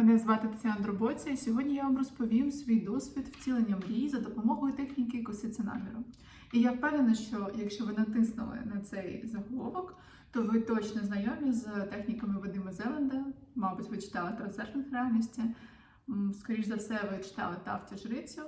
Мене звати Тетяна Дроботя, і сьогодні я вам розповім свій досвід втілення мрій за допомогою техніки косиці наміру. І я впевнена, що якщо ви натиснули на цей заголовок, то ви точно знайомі з техніками Вадима Зеленда. Мабуть, ви читали трансерфінг реальності. Скоріш за все, ви читали Тафті Жрицю.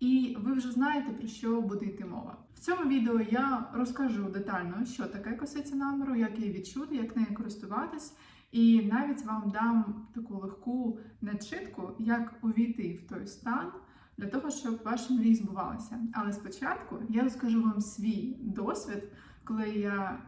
І ви вже знаєте, про що буде йти мова. В цьому відео я розкажу детально, що таке косиця наміру, як її відчути, як нею користуватись, і навіть вам дам таку легку начитку, як увійти в той стан для того, щоб ваші мрії збувалися. Але спочатку я розкажу вам свій досвід, коли я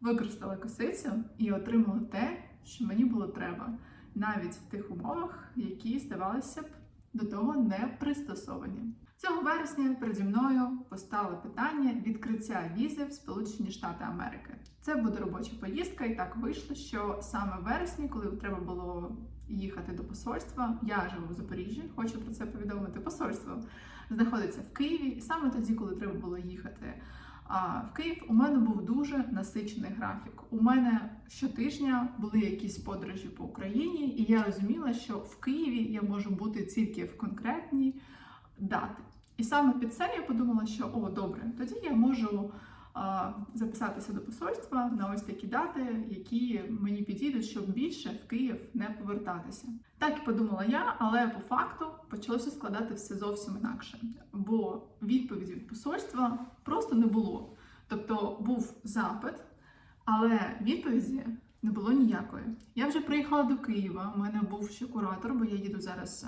використала косицю і отримала те, що мені було треба, навіть в тих умовах, які здавалися б до того не пристосовані. Цього вересня переді мною постало питання відкриття візи в Сполучені Штати Америки. Це буде робоча поїздка, і так вийшло, що саме в вересні, коли треба було їхати до посольства, я живу в Запоріжжі, хочу про це повідомити. Посольство знаходиться в Києві, і саме тоді, коли треба було їхати а, в Київ, у мене був дуже насичений графік. У мене щотижня були якісь подорожі по Україні, і я розуміла, що в Києві я можу бути тільки в конкретній дати. І саме під це я подумала, що о, добре, тоді я можу а, записатися до посольства на ось такі дати, які мені підійдуть, щоб більше в Київ не повертатися. Так і подумала я, але по факту почалося складати все зовсім інакше, бо відповіді від посольства просто не було. Тобто був запит, але відповіді не було ніякої. Я вже приїхала до Києва. У мене був ще куратор, бо я їду зараз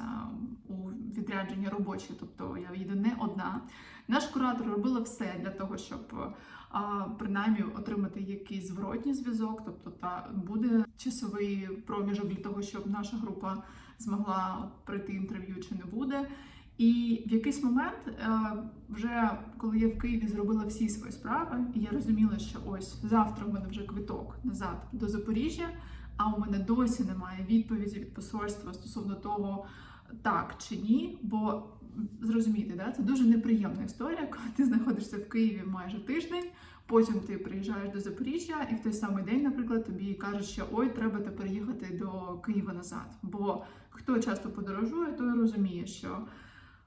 у відрядження робоче, тобто я їду не одна. Наш куратор робила все для того, щоб а, принаймні отримати якийсь зворотній зв'язок, тобто та буде часовий проміжок для того, щоб наша група змогла пройти інтерв'ю чи не буде. І в якийсь момент, е, вже коли я в Києві зробила всі свої справи, і я розуміла, що ось завтра в мене вже квиток назад до Запоріжжя, а у мене досі немає відповіді від посольства стосовно того, так чи ні. Бо зрозумійте, да, це дуже неприємна історія, коли ти знаходишся в Києві майже тиждень. Потім ти приїжджаєш до Запоріжжя, і в той самий день, наприклад, тобі кажуть, що ой, треба тепер їхати до Києва назад. Бо хто часто подорожує, той розуміє, що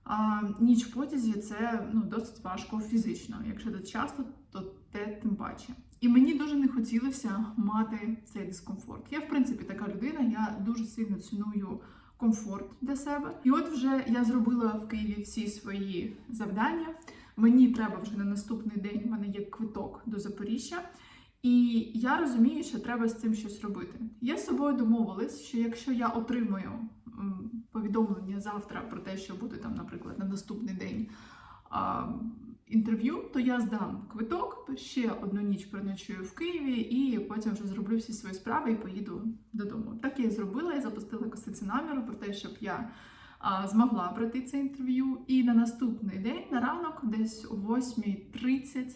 а, ніч в потязі це ну, досить важко фізично. Якщо це часто, то те тим паче. І мені дуже не хотілося мати цей дискомфорт. Я, в принципі, така людина, я дуже сильно ціную комфорт для себе. І от вже я зробила в Києві всі свої завдання. Мені треба вже на наступний день, в мене є квиток до Запоріжжя. І я розумію, що треба з цим щось робити. Я з собою домовилась, що якщо я отримую повідомлення завтра про те, що буде там, наприклад, на наступний день інтерв'ю, то я здам квиток, ще одну ніч переночую в Києві, і потім вже зроблю всі свої справи і поїду додому. Так я і зробила, я запустила косиці наміру про те, щоб я змогла пройти це інтерв'ю. І на наступний день, на ранок, десь о 8.30,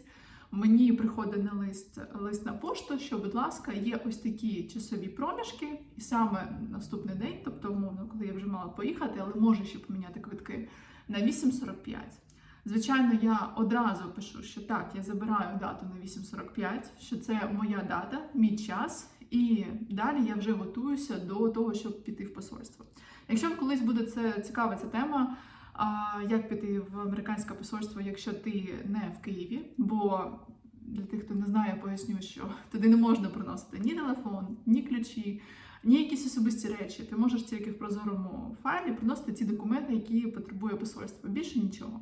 Мені приходить на лист лист на пошту, що, будь ласка, є ось такі часові проміжки, і саме наступний день, тобто, умовно, коли я вже мала поїхати, але можу ще поміняти квитки на 8.45. Звичайно, я одразу пишу, що так, я забираю дату на 8.45, що це моя дата, мій час, і далі я вже готуюся до того, щоб піти в посольство. Якщо колись буде це цікава ця тема. Як піти в американське посольство, якщо ти не в Києві? Бо для тих, хто не знає, я поясню, що туди не можна приносити ні телефон, ні ключі, ні якісь особисті речі. Ти можеш тільки в прозорому файлі приносити ті документи, які потребує посольство. Більше нічого.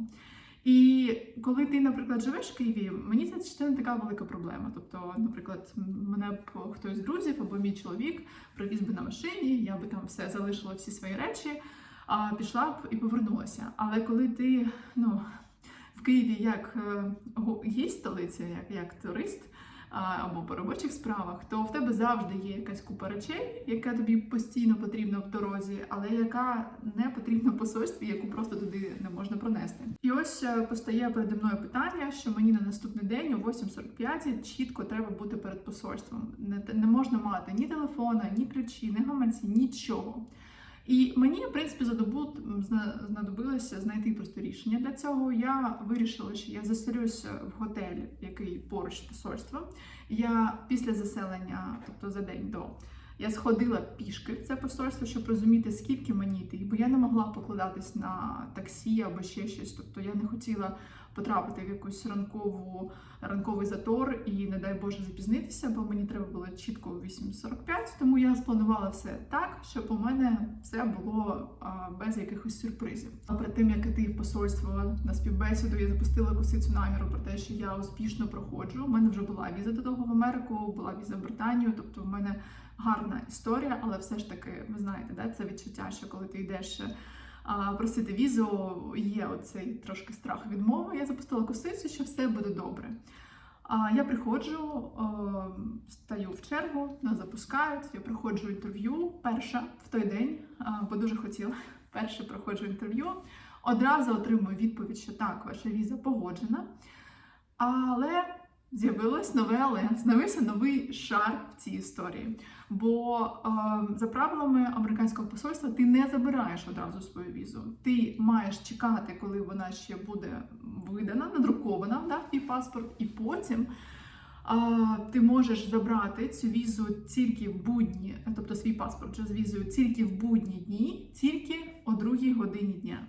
І коли ти, наприклад, живеш в Києві, мені здається, що це не така велика проблема. Тобто, наприклад, мене б хтось з друзів або мій чоловік привіз би на машині, я би там все залишила всі свої речі пішла б і повернулася. Але коли ти ну, в Києві як е, гість столиці, як, як турист або по робочих справах, то в тебе завжди є якась купа речей, яка тобі постійно потрібна в дорозі, але яка не потрібна в посольстві, яку просто туди не можна пронести. І ось е, постає переді мною питання, що мені на наступний день о 8.45 чітко треба бути перед посольством. Не, не можна мати ні телефона, ні ключі, ні гаманці, нічого. І мені, в принципі, за добу знадобилося знайти просто рішення для цього. Я вирішила, що я заселюся в готель, який поруч з посольством. Я після заселення, тобто за день до, Я сходила пішки в це посольство, щоб розуміти, скільки мені йти, бо я не могла покладатись на таксі або ще щось. Тобто я не хотіла потрапити в якусь ранкову ранковий затор і, не дай Боже, запізнитися, бо мені треба було чітко о 8.45, тому я спланувала все так, щоб у мене все було без якихось сюрпризів. А перед тим як іти в посольство на співбесіду, я запустила косицю наміру про те, що я успішно проходжу. У мене вже була віза до того в Америку, була віза в Британію, тобто в мене гарна історія, але все ж таки, ви знаєте, да, це відчуття, що коли ти йдеш. а, Просити візу є оцей трошки страх відмови. Я запустила косицю, що все буде добре. Я приходжу, е, стаю в чергу, нас запускають. Я проходжу інтерв'ю перша в той день, е, бо дуже хотіла. Перше проходжу інтерв'ю. Одразу отримую відповідь, що так, ваша віза погоджена. Але з'явилось нове але, з'явився новий шар в цій історії. Бо е, за правилами американського посольства ти не забираєш одразу свою візу. Ти маєш чекати, коли вона ще буде видана, надрукована, да, твій паспорт, і потім а, ти можеш забрати цю візу тільки в будні, тобто свій паспорт вже з візою тільки в будні дні, тільки о другій годині дня.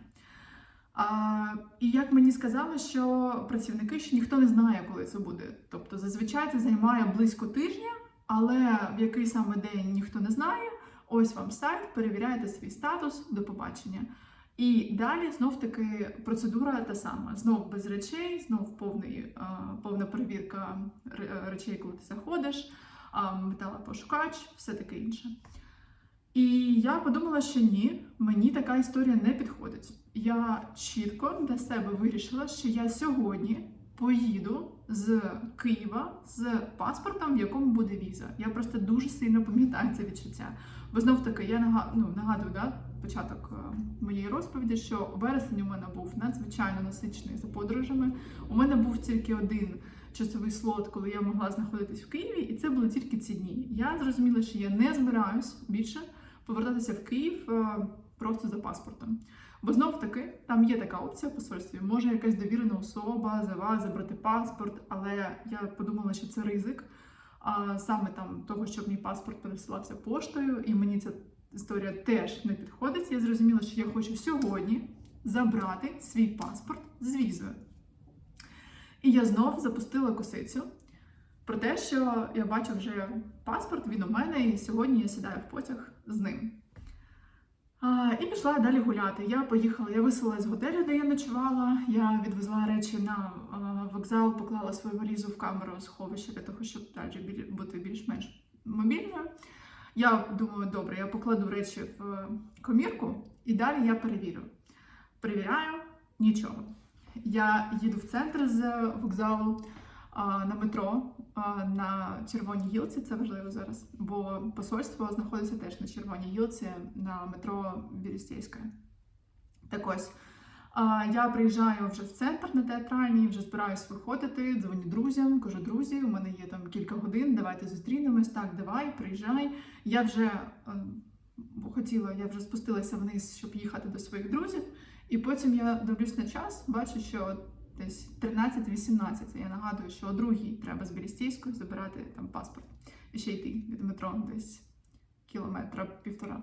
І як мені сказали, що працівники ще ніхто не знає, коли це буде. Тобто зазвичай це займає близько тижня, але в який саме день ніхто не знає. Ось вам сайт, перевіряєте свій статус до побачення. І далі знов таки процедура та сама. Знов без речей, знов повний, а, повна перевірка речей, коли ти заходиш, металопошукач, все таке інше. І я подумала, що ні, мені така історія не підходить. Я чітко для себе вирішила, що я сьогодні поїду з Києва з паспортом, в якому буде віза. Я просто дуже сильно пам'ятаю це відчуття. Бо знов таки я нага- ну, нагадую, да, початок е, моєї розповіді, що вересень у мене був надзвичайно насичений за подорожами. У мене був тільки один часовий слот, коли я могла знаходитись в Києві, і це були тільки ці дні. Я зрозуміла, що я не збираюсь більше повертатися в Київ е, просто за паспортом. Бо знов таки там є така опція в посольстві. Може якась довірена особа за вас забрати паспорт, але я подумала, що це ризик. А саме там того, щоб мій паспорт пересилався поштою, і мені ця історія теж не підходить. Я зрозуміла, що я хочу сьогодні забрати свій паспорт з візою. І я знов запустила косицю про те, що я бачу вже паспорт, він у мене, і сьогодні я сідаю в потяг з ним. А, і пішла далі гуляти. Я поїхала, я виселила з готелю, де я ночувала. Я відвезла речі на а, вокзал, поклала свою валізу в камеру сховища для того, щоб далі бути більш-менш мобільною. Я думаю, добре, я покладу речі в е, комірку і далі я перевірю. Перевіряю нічого. Я їду в центр з вокзалу на метро на Червоній гілці, це важливо зараз, бо посольство знаходиться теж на Червоній гілці на метро Бірістейська. Так ось. Я приїжджаю вже в центр на театральній, вже збираюсь виходити, дзвоню друзям, кажу, друзі, у мене є там кілька годин, давайте зустрінемось. Так, давай, приїжджай. Я вже е, хотіла, я вже спустилася вниз, щоб їхати до своїх друзів. І потім я дивлюсь на час, бачу, що десь 13-18. Я нагадую, що о другій треба з Білістійської забирати там паспорт і ще йти від метро десь кілометра півтора.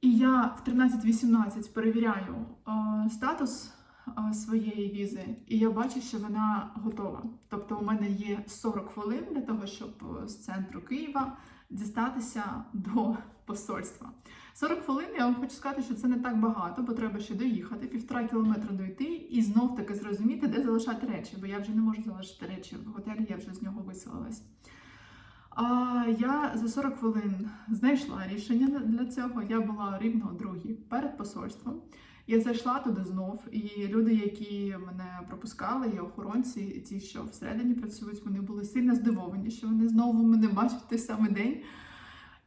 І я в 13-18 перевіряю е, статус е, своєї візи, і я бачу, що вона готова. Тобто, у мене є 40 хвилин для того, щоб е, з центру Києва дістатися до посольства. 40 хвилин я вам хочу сказати, що це не так багато, бо треба ще доїхати, півтора кілометра дойти і знов таки зрозуміти, де залишати речі, бо я вже не можу залишити речі в готелі, я вже з нього виселилась. А я за 40 хвилин знайшла рішення для цього. Я була рівно другій перед посольством. Я зайшла туди знов, і люди, які мене пропускали, і охоронці, і ті, що всередині працюють, вони були сильно здивовані, що вони знову мене бачать той самий день.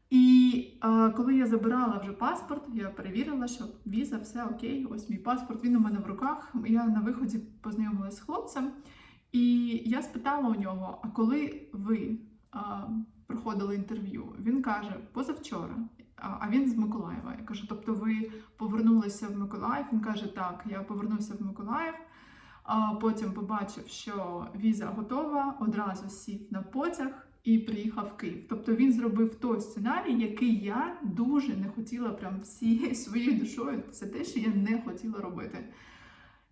І е, коли я забирала вже паспорт, я перевірила, що віза, все окей, ось мій паспорт, він у мене в руках. Я на виході познайомилася з хлопцем, і я спитала у нього: а коли ви а, проходили інтерв'ю? Він каже, позавчора. А а він з Миколаєва. Я кажу, тобто ви повернулися в Миколаїв? Він каже, так, я повернувся в Миколаїв. Потім побачив, що віза готова, одразу сів на потяг і приїхав в Київ. Тобто він зробив той сценарій, який я дуже не хотіла прям всією своєю душою. Це те, що я не хотіла робити.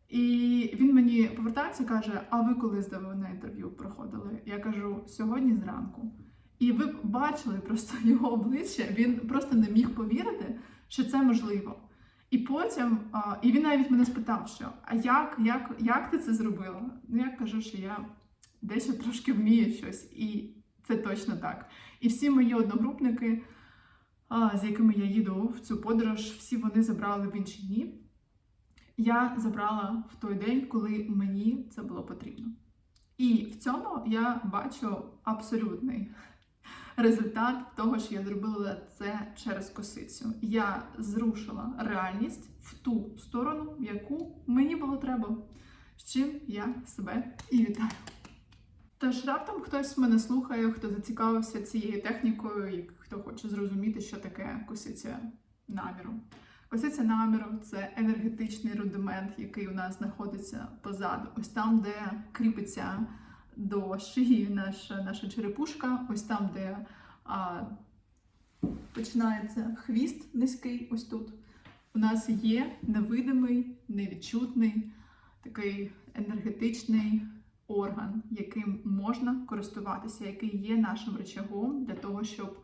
І він мені повертається і каже: А ви коли здавали на інтерв'ю проходили? Я кажу, сьогодні зранку. І ви бачили просто його обличчя, він просто не міг повірити, що це можливо. І потім, і він навіть мене спитав, що а як, як, як ти це зробила? Ну я кажу, що я дещо трошки вмію щось, і це точно так. І всі мої одногрупники, з якими я їду в цю подорож, всі вони забрали в інші дні. Я забрала в той день, коли мені це було потрібно. І в цьому я бачу абсолютний результат того, що я зробила це через косицю. Я зрушила реальність в ту сторону, в яку мені було треба, з чим я себе і вітаю. Тож раптом хтось мене слухає, хто зацікавився цією технікою, і хто хоче зрозуміти, що таке косиця наміру. Косиця наміру це енергетичний рудимент, який у нас знаходиться позаду. Ось там, де кріпиться до шиї наша, наша черепушка, ось там, де а, починається хвіст низький, ось тут. У нас є невидимий, невідчутний, такий енергетичний орган, яким можна користуватися, який є нашим речагом для того, щоб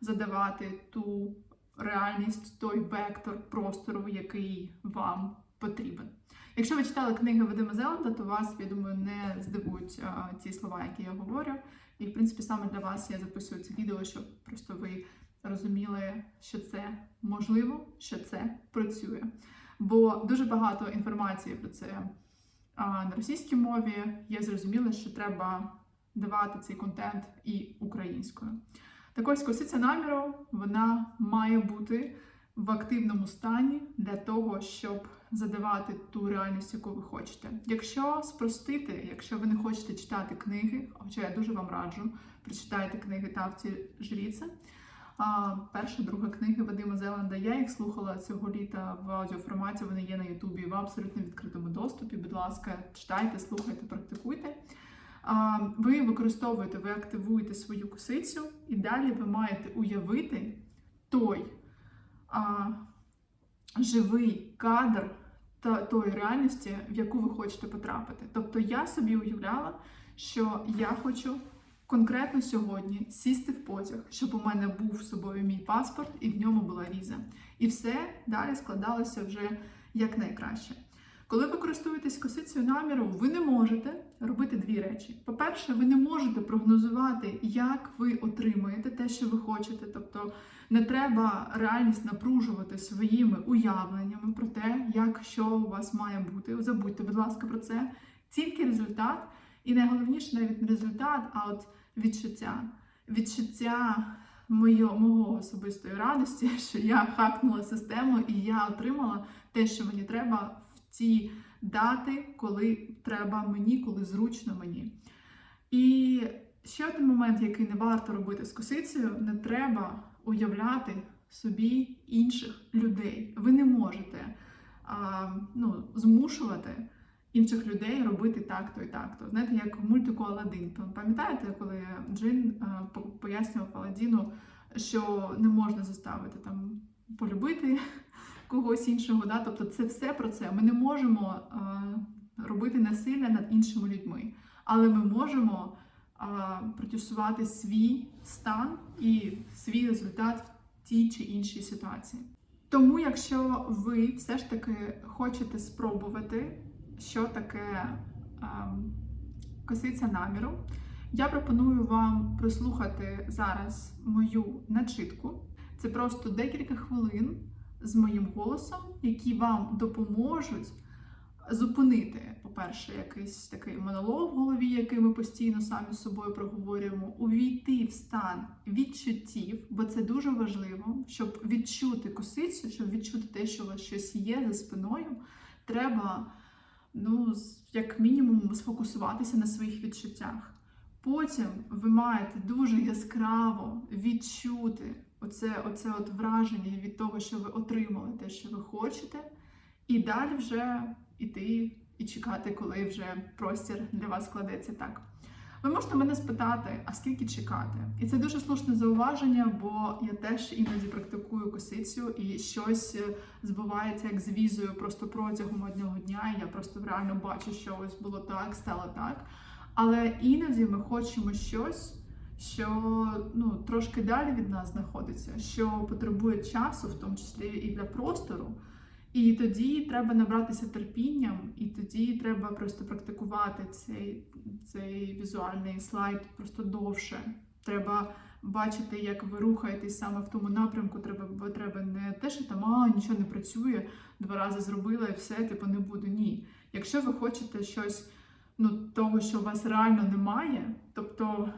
задавати ту реальність, той вектор простору, який вам потрібен. Якщо ви читали книги Вадима Зеланда, то вас, я думаю, не здивують а, ці слова, які я говорю. І, в принципі, саме для вас я записую це відео, щоб просто ви розуміли, що це можливо, що це працює. Бо дуже багато інформації про це а, на російській мові. Я зрозуміла, що треба давати цей контент і українською. Так ось косиця наміру вона має бути в активному стані для того, щоб задавати ту реальність, яку ви хочете. Якщо спростити, якщо ви не хочете читати книги, хоча я дуже вам раджу, прочитайте книги Тавці Жріця. Перша, друга книги Вадима Зеланда. Я їх слухала цього літа в аудіоформаті. Вони є на Ютубі в абсолютно відкритому доступі. Будь ласка, читайте, слухайте, практикуйте. Ви використовуєте, ви активуєте свою косицю, і далі ви маєте уявити той а, живий кадр та тої реальності, в яку ви хочете потрапити. Тобто я собі уявляла, що я хочу конкретно сьогодні сісти в потяг, щоб у мене був собою мій паспорт і в ньому була віза. І все далі складалося вже якнайкраще. Коли ви користуєтесь косицею наміру, ви не можете робити дві речі. По-перше, ви не можете прогнозувати, як ви отримаєте те, що ви хочете. Тобто не треба реальність напружувати своїми уявленнями про те, як що у вас має бути. Забудьте, будь ласка, про це. Тільки результат, і найголовніше навіть не результат, а от відчуття. Відчуття мого, мого особистої радості, що я хакнула систему і я отримала те, що мені треба в ті дати, коли треба мені, коли зручно мені. І ще один момент, який не варто робити з косицею, не треба уявляти собі інших людей. Ви не можете а, ну, змушувати інших людей робити так-то і так-то. Знаєте, як мультику Аладдин. Пам'ятаєте, коли Джин пояснював Аладдіну, що не можна заставити там полюбити когось іншого. Да? Тобто це все про це. Ми не можемо робити насилля над іншими людьми, але ми можемо а, продюсувати свій стан і свій результат в тій чи іншій ситуації. Тому, якщо ви все ж таки хочете спробувати, що таке а, косиця наміру, я пропоную вам прослухати зараз мою начитку. Це просто декілька хвилин з моїм голосом, які вам допоможуть зупинити, по-перше, якийсь такий монолог в голові, який ми постійно самі з собою проговорюємо, увійти в стан відчуттів, бо це дуже важливо, щоб відчути косицю, щоб відчути те, що у вас щось є за спиною, треба, ну, як мінімум, сфокусуватися на своїх відчуттях. Потім ви маєте дуже яскраво відчути оце, оце от враження від того, що ви отримали те, що ви хочете, і далі вже іти і чекати, коли вже простір для вас складеться так. Ви можете мене спитати, а скільки чекати? І це дуже слушне зауваження, бо я теж іноді практикую косицю, і щось е, збувається як з візою просто протягом одного дня. І я просто реально бачу, що ось було так, стало так. Але іноді ми хочемо щось, що ну трошки далі від нас знаходиться, що потребує часу, в тому числі і для простору. І тоді треба набратися терпінням, і тоді треба просто практикувати цей, цей візуальний слайд просто довше. Треба бачити, як ви рухаєтесь саме в тому напрямку. Треба, треба не те, що там а, нічого не працює, два рази зробила і все, типу не буду. Ні. Якщо ви хочете щось, ну того, що у вас реально немає, тобто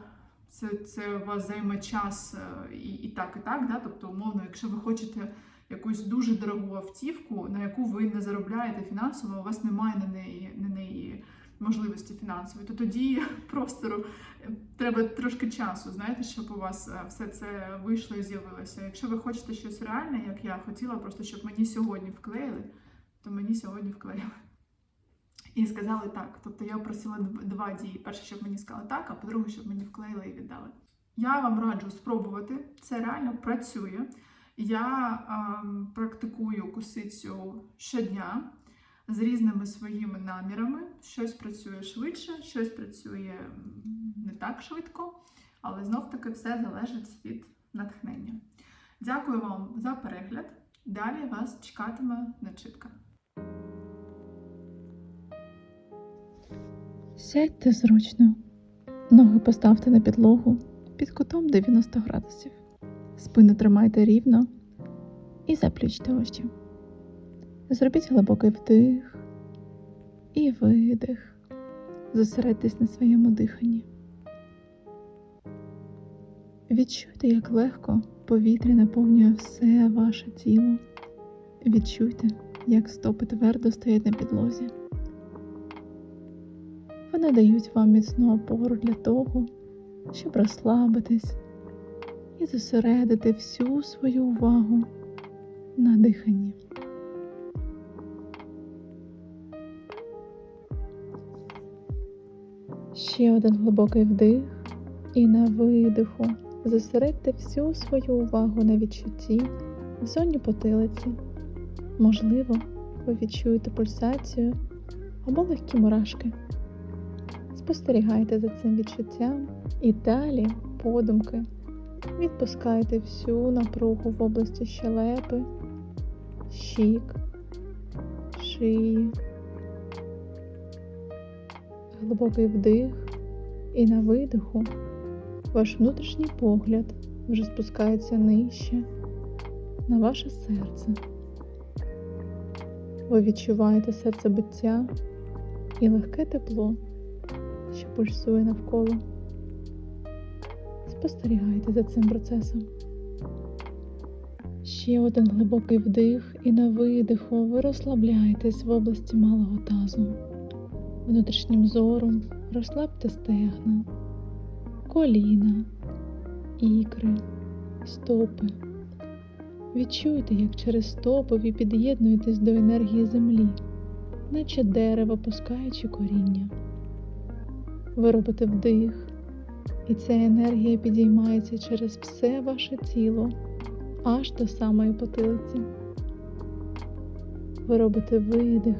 це, це у вас займе час е, і, і так, і так, да? тобто, умовно, якщо ви хочете якусь дуже дорогу автівку, на яку ви не заробляєте фінансово, у вас немає на неї, на неї можливості фінансової, то тоді простору треба трошки часу, знаєте, щоб у вас е, все це вийшло і з'явилося. Якщо ви хочете щось реальне, як я хотіла, просто щоб мені сьогодні вклеїли, то мені сьогодні вклеїли. І сказали так. Тобто я просила дв- два дії. Перше, щоб мені сказали так, а по-друге, щоб мені вклеїли і віддали. Я вам раджу спробувати. Це реально працює. Я ем, практикую косицю щодня з різними своїми намірами. Щось працює швидше, щось працює не так швидко, але знов таки все залежить від натхнення. Дякую вам за перегляд. Далі вас чекатиме начитка. Сядьте зручно, ноги поставте на підлогу під кутом 90 градусів. Спину тримайте рівно і заплющте очі. Зробіть глибокий вдих і видих. Зосередьтесь на своєму диханні. Відчуйте, як легко повітря наповнює все ваше тіло. Відчуйте, як стопи твердо стоять на підлозі. Вони дають вам міцну опору для того, щоб розслабитись і зосередити всю свою увагу на диханні. Ще один глибокий вдих і на видиху зосередьте всю свою увагу на відчутті в зоні потилиці. Можливо, ви відчуєте пульсацію або легкі мурашки. Спостерігайте за цим відчуттям і далі, подумки, відпускайте всю напругу в області щелепи, щік, шиї. Глибокий вдих і на видиху ваш внутрішній погляд вже спускається нижче на ваше серце. Ви відчуваєте серцебиття і легке тепло що пульсує навколо. Спостерігайте за цим процесом. Ще один глибокий вдих і на видиху ви розслабляєтесь в області малого тазу. Внутрішнім зором розслабте стегна, коліна, ікри, стопи. Відчуйте, як через стопи ви під'єднуєтесь до енергії землі, наче дерево пускаючи коріння. Ви робите вдих, і ця енергія підіймається через все ваше тіло аж до самої потилиці. Ви робите видих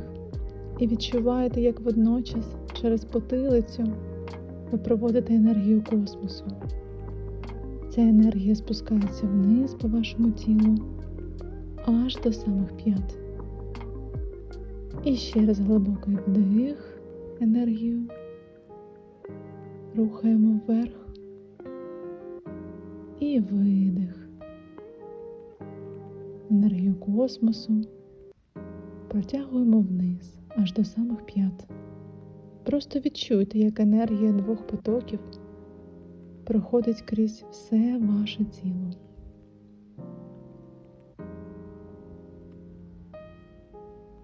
і відчуваєте, як водночас через потилицю ви проводите енергію космосу. Ця енергія спускається вниз по вашому тілу аж до самих п'ят. І ще раз глибокий вдих енергію рухаємо вверх і видих. Енергію космосу протягуємо вниз аж до самих п'ят. Просто відчуйте, як енергія двох потоків проходить крізь все ваше тіло.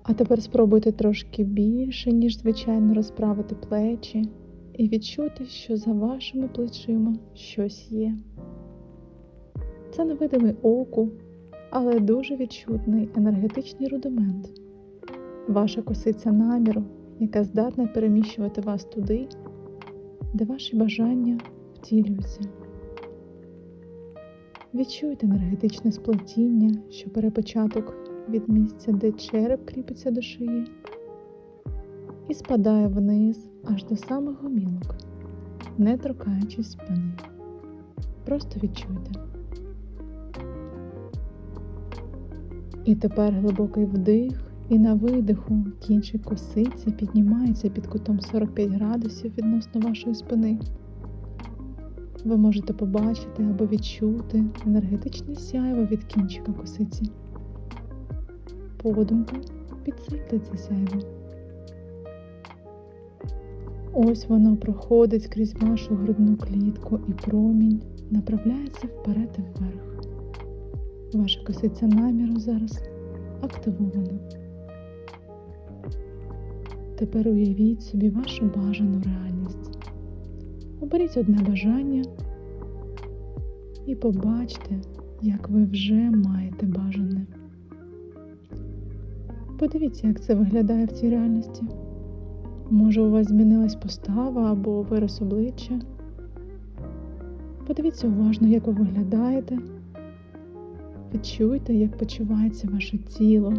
А тепер спробуйте трошки більше, ніж звичайно, розправити плечі і відчути, що за вашими плечима щось є. Це невидимий оку, але дуже відчутний енергетичний рудимент. Ваша косиця наміру, яка здатна переміщувати вас туди, де ваші бажання втілюються. Відчуйте енергетичне сплетіння, що бере початок від місця, де череп кріпиться до шиї, і спадає вниз аж до самих гомілок, не торкаючись спини. Просто відчуйте. І тепер глибокий вдих, і на видиху кінчик косиці піднімається під кутом 45 градусів відносно вашої спини. Ви можете побачити або відчути енергетичне сяйво від кінчика косиці. Подумки підсильте це сяйво. Ось воно проходить крізь вашу грудну клітку і промінь направляється вперед і вверх. Ваша косиця наміру зараз активована. Тепер уявіть собі вашу бажану реальність. Оберіть одне бажання і побачте, як ви вже маєте бажане. Подивіться, як це виглядає в цій реальності. Може, у вас змінилась постава або вираз обличчя. Подивіться уважно, як ви виглядаєте. Відчуйте, як почувається ваше тіло.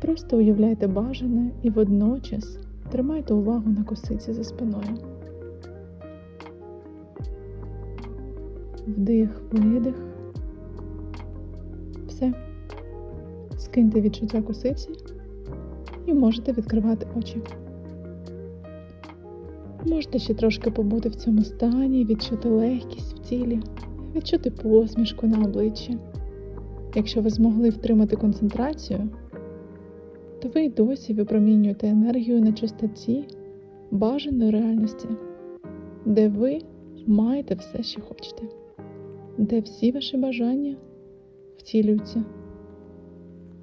Просто уявляйте бажане і водночас тримайте увагу на косиці за спиною. Вдих, видих. Все. Скиньте відчуття косиці і можете відкривати очі. Можете ще трошки побути в цьому стані, відчути легкість в тілі, відчути посмішку на обличчі. Якщо ви змогли втримати концентрацію, то ви й досі випромінюєте енергію на чистоті бажаної реальності, де ви маєте все, що хочете, де всі ваші бажання втілюються,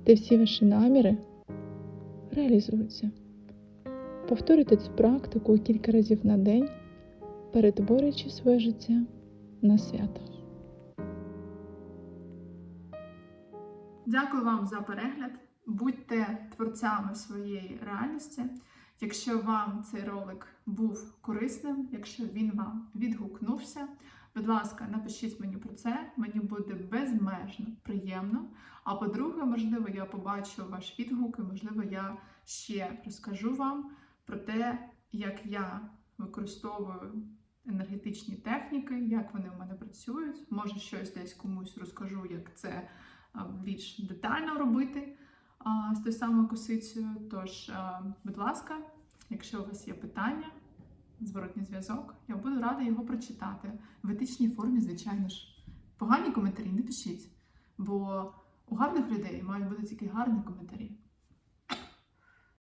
де всі ваші наміри реалізуються. Повторюйте цю практику кілька разів на день, перетворюючи своє життя на свято. Дякую вам за перегляд. Будьте творцями своєї реальності. Якщо вам цей ролик був корисним, якщо він вам відгукнувся, будь ласка, напишіть мені про це, мені буде безмежно приємно. А по-друге, можливо, я побачу ваш відгук, і можливо, я ще розкажу вам про те, як я використовую енергетичні техніки, як вони у мене працюють. Може, щось десь комусь розкажу, як це більш детально робити з тою самою косицею. Тож, а, будь ласка, якщо у вас є питання, зворотній зв'язок, я буду рада його прочитати в етичній формі, звичайно ж. Погані коментарі не пишіть, бо у гарних людей мають бути тільки гарні коментарі.